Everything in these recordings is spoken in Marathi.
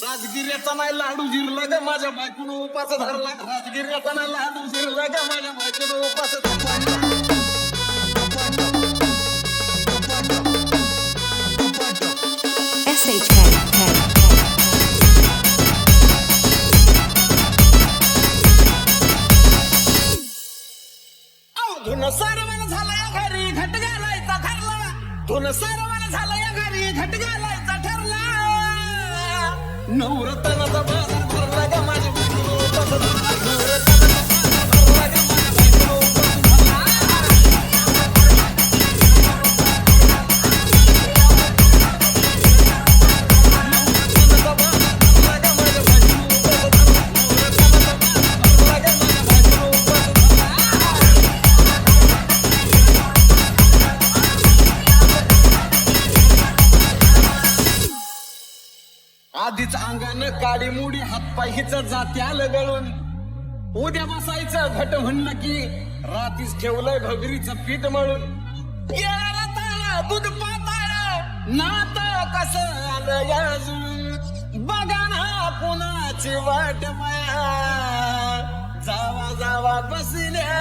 राजगिऱ्याचा नाही लाडू जिरला ग माझ्या बायकोनं उपास धरला राजगिऱ्याचा नाही लाडू जिरला ग माझ्या बायकोनं उपास धरला SHK. धुन सरवण झालं या घरी घट घालायचा ठरला धुन सरवण झालं या घरी घट घालायचा నవ్వురతన आधीच अंगानं काळी मुडी हातपाय हिच जाते आलं गळून. उद्या बसायचं घट म्हणलं की रातीच ठेवलंय भगरीचं पीठ मळून. दूध पाताळ नात कसं आलं याजून बघा ना कुणाची वाट माया. जावा जावा बसल्या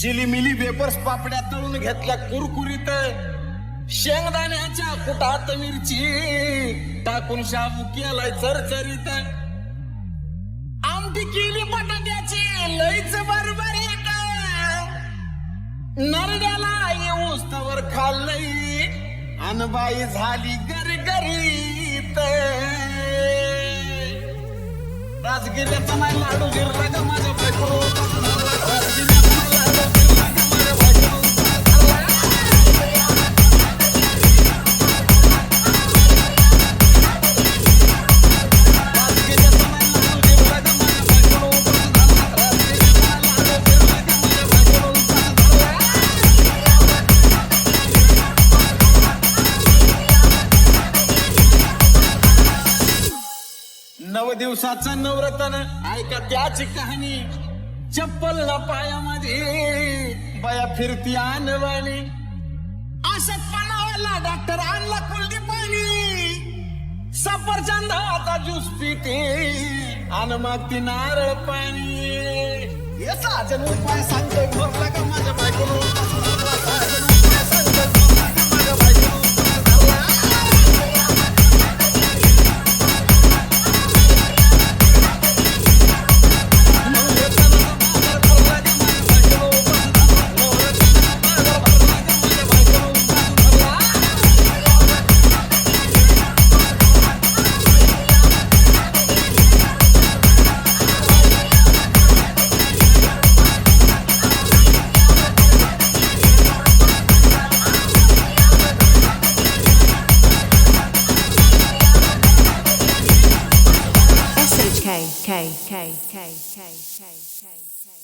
चिलीमिली वेपर्स पापड्या तळून घेतल्या कुरकुरीत. शेंगदाण्याच्या कुटात मिरची टाकून शाबू केलाय चरचरीत. आमटी केली बटाट्याची लईच बरबरीत नरड्याला येऊस तवर खाल्लई अनबाई झाली गरगरीत. राजगिऱ्याचा नाही लाडू गिर दिवसाचा नवरतन. ऐका त्याची कहाणी. चप्पल ना पायामध्ये. बया फिरती आणवाणी. असं पणावला डॉक्टर आणला कुलदी पाणी आता ज्यूस पिते. आणि मग ती नारळ पाणी. याचा अजून उपाय सांगतोय. भरला का माझ्या बायकोनं K K K K K K K